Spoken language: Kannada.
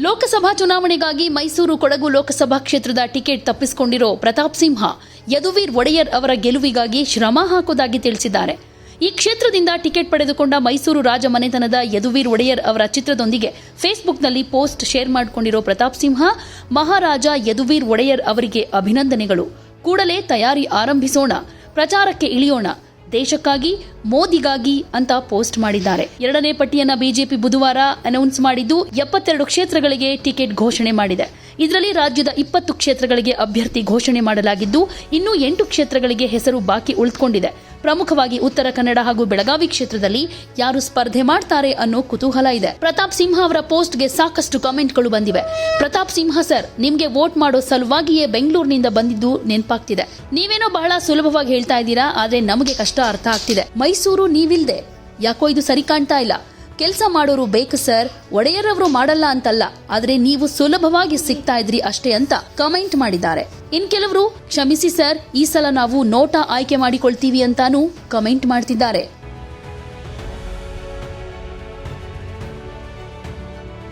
ಲೋಕಸಭಾ ಚುನಾವಣೆಗಾಗಿ ಮೈಸೂರು ಕೊಡಗು ಲೋಕಸಭಾ ಕ್ಷೇತ್ರದ ಟಿಕೆಟ್ ತಪ್ಪಿಸಿಕೊಂಡಿರೋ ಪ್ರತಾಪ್ ಸಿಂಹ ಯದುವೀರ್ ಒಡೆಯರ್ ಅವರ ಗೆಲುವಿಗಾಗಿ ಶ್ರಮ ಹಾಕುವುದಾಗಿ ತಿಳಿಸಿದ್ದಾರೆ. ಈ ಕ್ಷೇತ್ರದಿಂದ ಟಿಕೆಟ್ ಪಡೆದುಕೊಂಡ ಮೈಸೂರು ರಾಜ ಮನೆತನದ ಯದುವೀರ್ ಒಡೆಯರ್ ಅವರ ಚಿತ್ರದೊಂದಿಗೆ ಫೇಸ್ಬುಕ್ನಲ್ಲಿ ಪೋಸ್ಟ್ ಶೇರ್ ಮಾಡಿಕೊಂಡಿರೋ ಪ್ರತಾಪ್ ಸಿಂಹ, ಮಹಾರಾಜ ಯದುವೀರ್ ಒಡೆಯರ್ ಅವರಿಗೆ ಅಭಿನಂದನೆಗಳು. ಕೂಡಲೇ ತಯಾರಿ ಆರಂಭಿಸೋಣ. ಪ್ರಚಾರಕ್ಕೆ ಇಳಿಯೋಣ. ದೇಶಕ್ಕಾಗಿ, ಮೋದಿಗಾಗಿ ಅಂತ ಪೋಸ್ಟ್ ಮಾಡಿದ್ದಾರೆ. ಎರಡನೇ ಪಟ್ಟಿಯನ್ನ ಬಿಜೆಪಿ ಬುಧವಾರ ಅನೌನ್ಸ್ ಮಾಡಿದ್ದು, ಎಪ್ಪತ್ತೆರಡು ಕ್ಷೇತ್ರಗಳಿಗೆ ಟಿಕೆಟ್ ಘೋಷಣೆ ಮಾಡಿದೆ. ಇದರಲ್ಲಿ ರಾಜ್ಯದ ಇಪ್ಪತ್ತು ಕ್ಷೇತ್ರಗಳಿಗೆ ಅಭ್ಯರ್ಥಿ ಘೋಷಣೆ ಮಾಡಲಾಗಿದ್ದು, ಇನ್ನೂ ಎಂಟು ಕ್ಷೇತ್ರಗಳಿಗೆ ಹೆಸರು ಬಾಕಿ ಉಳಿದುಕೊಂಡಿದೆ ಪ್ರಮುಖವಾಗಿ ಉತ್ತರ ಕನ್ನಡ ಹಾಗೂ ಬೆಳಗಾವಿ ಕ್ಷೇತ್ರದಲ್ಲಿ ಯಾರು ಸ್ಪರ್ಧೆ ಮಾಡ್ತಾರೆ ಅನ್ನೋ ಕುತೂಹಲ ಇದೆ. ಪ್ರತಾಪ್ ಸಿಂಹ ಅವರ ಪೋಸ್ಟ್ಗೆ ಸಾಕಷ್ಟು ಕಾಮೆಂಟ್ಗಳು ಬಂದಿವೆ. ಪ್ರತಾಪ್ ಸಿಂಹ ಸರ್, ನಿಮ್ಗೆ ವೋಟ್ ಮಾಡೋ ಸಲುವಾಗಿಯೇ ಬೆಂಗಳೂರಿನಿಂದ ಬಂದಿದ್ದು ನೆನಪಾಗ್ತಿದೆ. ನೀವೇನೋ ಬಹಳ ಸುಲಭವಾಗಿ ಹೇಳ್ತಾ ಇದ್ದೀರಾ, ಆದ್ರೆ ನಮಗೆ ಕಷ್ಟ ಅರ್ಥ ಆಗ್ತಿದೆ. ಮೈಸೂರು ನೀವಿಲ್ದೆ, ಯಾಕೋ ಇದು ಸರಿ ಕಾಣ್ತಾ ಇಲ್ಲ. ಕೆಲಸ ಮಾಡೋರು ಬೇಕು ಸರ್, ಒಡೆಯರವರು ಮಾಡಲ್ಲ ಅಂತಲ್ಲ, ಆದ್ರೆ ನೀವು ಸುಲಭವಾಗಿ ಸಿಗ್ತಾ ಇದ್ರಿ ಅಷ್ಟೇ ಅಂತ ಕಮೆಂಟ್ ಮಾಡಿದ್ದಾರೆ. ಇನ್ ಕೆಲವರು, ಕ್ಷಮಿಸಿ ಸರ್, ಈ ಸಲ ನಾವು ನೋಟಾ ಆಯ್ಕೆ ಮಾಡಿಕೊಳ್ತೀವಿ ಅಂತಾನೂ ಕಮೆಂಟ್ ಮಾಡ್ತಿದ್ದಾರೆ.